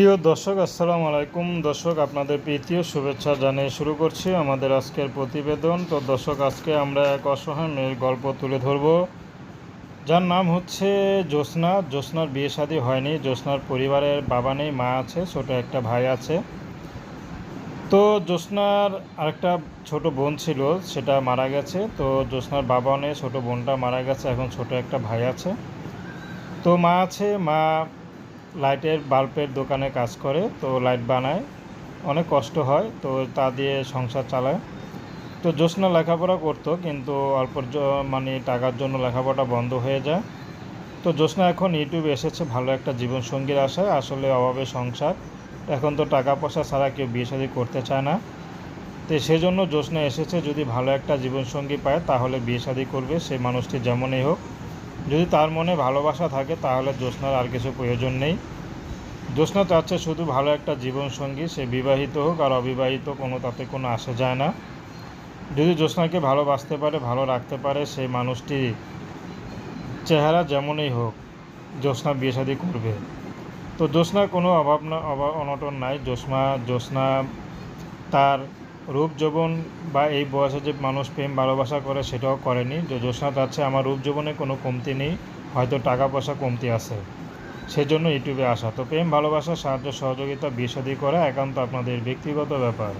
প্রিয় দর্শক, আসসালামু আলাইকুম। দর্শক, আপনাদের প্রীতীয় শুভেচ্ছা জানিয়ে শুরু করছি আমাদের আজকের প্রতিবেদন। তো দর্শক, আজকে আমরা এক অসহায় মেয়ের গল্প তুলে ধরব। যার নাম হচ্ছে জ্যোৎস্না। জ্যোৎস্নার বিয়ে শাদী হয়নি। জ্যোৎস্নার পরিবারের বাবা নেই, মা আছে, ছোট একটা ভাই আছে। তো জ্যোৎস্নার আরেকটা ছোট বোন ছিল, সেটা মারা গেছে। তো জ্যোৎস্নার বাবা নেই, ছোট বোনটা মারা গেছে, এখন ছোট একটা ভাই আছে। তো মা আছে, মা লাইটের বাল্বের দোকানে কাজ করে, তো লাইট বানায়। অনেক কষ্ট হয়, তো তা দিয়ে সংসার চালায়। তো জ্যোৎস্না লেখাপড়া করতো, কিন্তু অল্প মানে টাকার জন্য লেখাপড়া বন্ধ হয়ে যায়। তো জ্যোৎস্না এখন ইউটিউবে এসেছে, ভালো একটা জীবনসঙ্গীর আশায়। আসলে অভাবে সংসার। এখন তো টাকা পয়সা ছাড়া কেউ বিয়ে শাদী করতে চায় না। তো সেজন্য জ্যোৎস্না এসেছে, যদি ভালো একটা জীবনসঙ্গী পায়, তাহলে বিয়ে শাদী করবে। সেই মানুষটি যেমনই হোক। যদি তার মনে ভালোবাসা থাকে, তাহলে জ্যোৎস্নার আর কিছু প্রয়োজন নেই। জ্যোৎস্না চাচ্ছে শুধু ভালো একটা জীবনসঙ্গী, সে বিবাহিত হোক আর অবিবাহিত, কোনো তাতে কোনো আসে যায় না। যদি জ্যোৎস্নাকে ভালোবাসতে পারে, ভালো রাখতে পারে সেই মানুষটি চেহারা যেমনই হোক, জ্যোৎস্না বিয়ে শাদী করবে। তো জ্যোৎস্নার কোনো অভাব না অভাব অনটন নাই। জ্যোৎস্না জ্যোৎস্না তার রূপ যৌবন বা এই বয়সে যে মানুষ প্রেম, ভালোবাসা করে সেটাও করেনি। যে জ্যোৎস্না চাচ্ছে আমার রূপ যৌবনে কোনো কমতি নেই, হয়তো টাকা পয়সা কমতি আছে। সেজন্য ইউটিউবে আসা। তো প্রেম, ভালোবাসা, সাহায্য, সহযোগিতা বিয়ে করা একান্ত আপনাদের ব্যক্তিগত ব্যাপার।